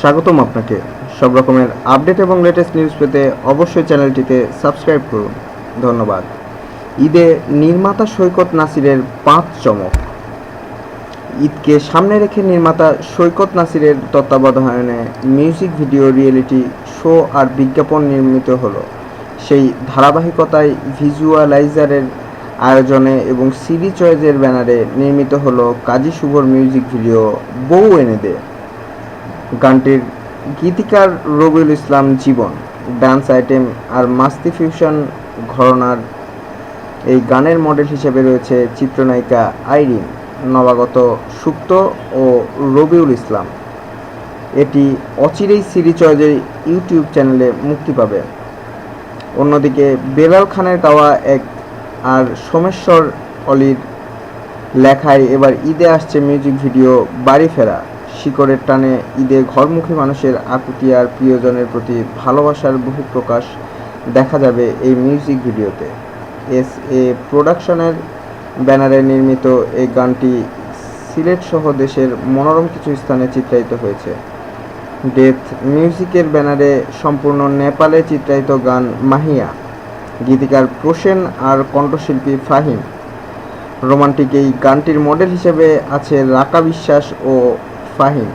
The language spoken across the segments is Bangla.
স্বাগতম আপনাকে। সব রকমের আপডেট এবং লেটেস্ট নিউজ পেতে অবশ্যই চ্যানেলটিতে সাবস্ক্রাইব করুন। ধন্যবাদ। ঈদে নির্মাতা সৈকত নাসিরের পাঁচ চমক। ঈদকে সামনে রেখে নির্মাতা সৈকত নাসিরের তত্ত্বাবধানে মিউজিক ভিডিও রিয়েলিটি শো আর বিজ্ঞাপন নির্মিত হলো। সেই ধারাবাহিকতায় ভিজুয়ালাইজারের আয়োজনে এবং সিডি চয়েজের ব্যানারে নির্মিত হলো কাজী শুভর মিউজিক ভিডিও বউ এনে দে। গানটির গীতিকার রবিউল ইসলাম জীবন, ডান্স আইটেম আর মাস্তি ফিউশন ঘরনার এই গানের মডেল হিসেবে রয়েছে চিত্রনায়িকা আইরিন, নবাগত সুপ্ত ও রবিউল ইসলাম। এটি অচিরেই সিরি চয়েজের ইউটিউব চ্যানেলে মুক্তি পাবে। অন্যদিকে বেলাল খানের গাওয়া এক আর সোমেশ্বর অলির লেখায় এবার ঈদে আসছে মিউজিক ভিডিও বাড়ি ফেরা। শিকড়ের টানে ঈদে ঘরমুখী মানুষের আকুতি আর প্রিয়জনের প্রতি ভালোবাসার বহু প্রকাশ দেখা যাবে এই মিউজিক ভিডিওতে। এস এ প্রোডাকশনের ব্যানারে নির্মিত এই গানটি সিলেট সহ দেশের মনোরম কিছু স্থানে চিত্রায়িত হয়েছে। ডেথ মিউজিকের ব্যানারে সম্পূর্ণ নেপালে চিত্রায়িত গান মাহিয়া, গীতিকার প্রসেন আর কণ্ঠশিল্পী ফাহিম। রোমান্টিক এই গানটির মডেল হিসেবে আছে রাকা বিশ্বাস ও ফাহিম।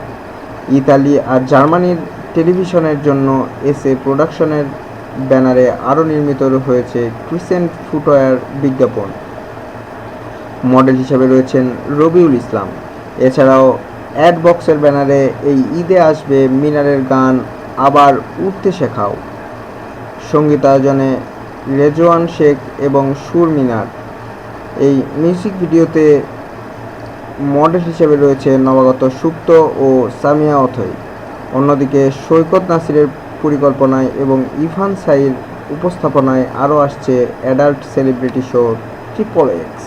ইতালি আর জার্মানির টেলিভিশনের জন্য এস প্রোডাকশনের ব্যানারে আরও নির্মিত হয়েছে ক্রিসেন্ট ফুটওয়্যার বিজ্ঞাপন। মডেল হিসেবে রয়েছেন রবিউল ইসলাম। এছাড়াও অ্যাড বক্সের ব্যানারে এই ঈদে আসবে মিনারের গান আবার উঠতে শেখাও। সঙ্গীতায়োজনে রেজওয়ান শেখ এবং সুর মিনার। এই মিউজিক ভিডিওতে মডেল হিসেবে রয়েছে নবাগত সুপ্ত ও সামিয়া অথই। অন্যদিকে সৈকত নাসিরের পরিকল্পনায় এবং ইভান সাইর উপস্থাপনায় আরও আসছে adult celebrity show triple X.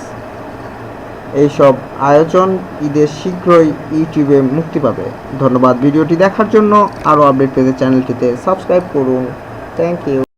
এইসব আয়োজন ঈদের শীঘ্রই ইউটিউবে মুক্তি পাবে। ধন্যবাদ ভিডিওটি দেখার জন্য। আরও আপডেট পেতে চ্যানেলটিতে সাবস্ক্রাইব করুন। Thank you.